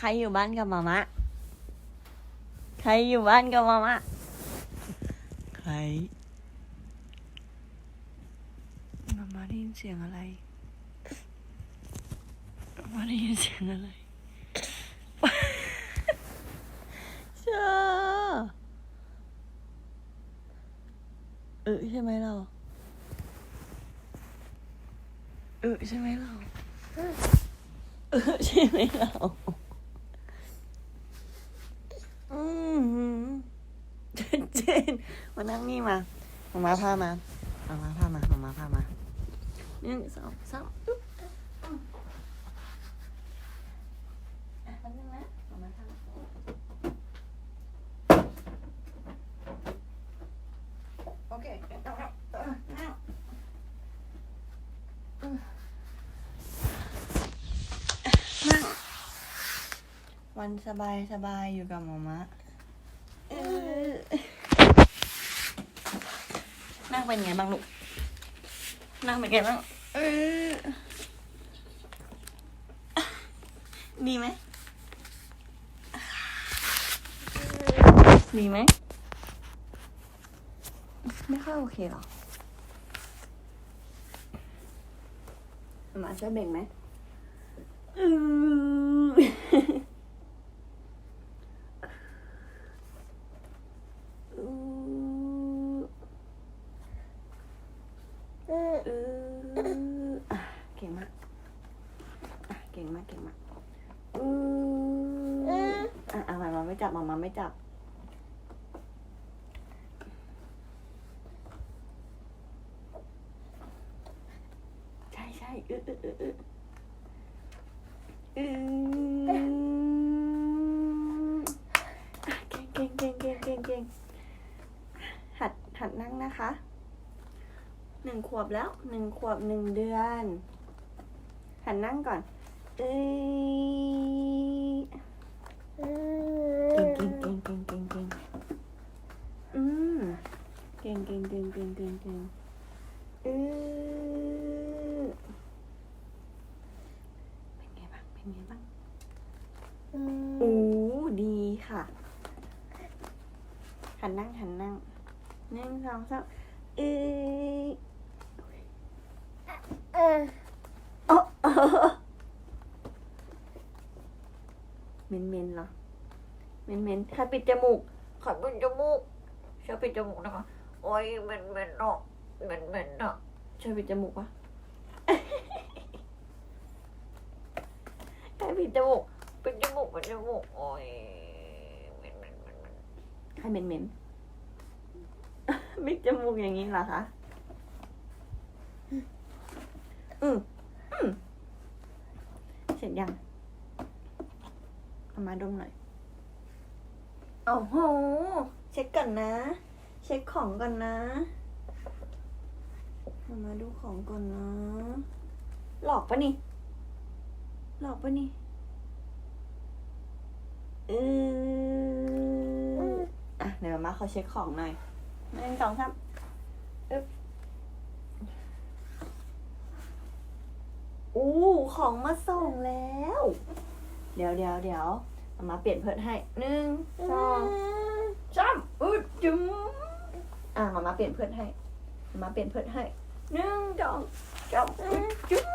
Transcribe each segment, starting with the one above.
ใครอยู่บ้านกับมามะ ใครอยู่บ้านกับมามะ ใคร มามาได้ยินเสียงอะไร มาได้ยินเสียงอะไรเชื่อเออใช่ไหมเรา เออใช่ไหมเรา เออใช่ไหมเรา อืมชัด เจนมานั่งนี่มาหมามาพามามามาพามามามาพามาหนึ่งสองสามอึ๊บโอเคเอาวันสบายสบายอยู่กับหมอมะเออ นั่งเป็นไงบ้างลูก นั่งเป็นไงบ้าง เออ ดีไหม ดีไหม ไม่ค่อยโอเคหรอหมาช่วยเบ่งไหมอืออือ เออเอออะเก่งมากอะเก่งมากเก่งมากอืออะอะมามาไม่จับมามาไม่จับใช่ใช่เออเออเออเออเอออะเก่งเก่งเก่งเก่งเก่งเก่งหัดหัดนั่งนะคะ หนึ่งขวบแล้วหนึ่งขวบหนึ่งเดือนหัดนั่งก่อนเอ้ยเก่งเก่งเก่งเก่งเก่งเก่งอืมเก่งเก่งเก่งเก่งเก่งเก่งเออเป็นไงบ้างเป็นไงบ้างโอ้ดีค่ะ หันนั่งหันนั่งหนึ่งสองสามเอ้ยโอ้ เมนเมนเหรอเมนเมนใครปิดจมูกขอปิดจมูกช่วยปิดจมูกนะคะ โอ้ยเมนเมนเนาะเมนเมนเนาะช่วยปิดจมูกวะใครปิดจมูกปิดจมูกปิดจมูกโอ้ยเมนเมนเมนเมนใครเมนเมนปิดจมูกอย่างนี้เหรอคะอืมอืมเสร็จยัง เอามาดมหน่อย โอ้โห เช็คก่อนนะ เช็คของก่อนนะเอามาดูของก่อนนะ หลอกปะนี่ หลอกปะนี่เอออะเดี๋ยวมาขอเช็คของหน่อยหนึ่งสองสามอึ๊บอู้ของมาส่งแล้ว เดี๋ยวเดี๋ยวเดี๋ยวเอามาเปลี่ยนเพิร์ดให้หนึ่งสองสามอึดจุ๊มอะมามาเปลี่ยนเพิร์ดให้มามาเปลี่ยนเพิร์ดให้หนึ่งสองสามอึดจุ๊ม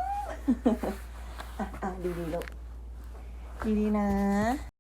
อะอะดีดีๆลูกดีดีๆนะ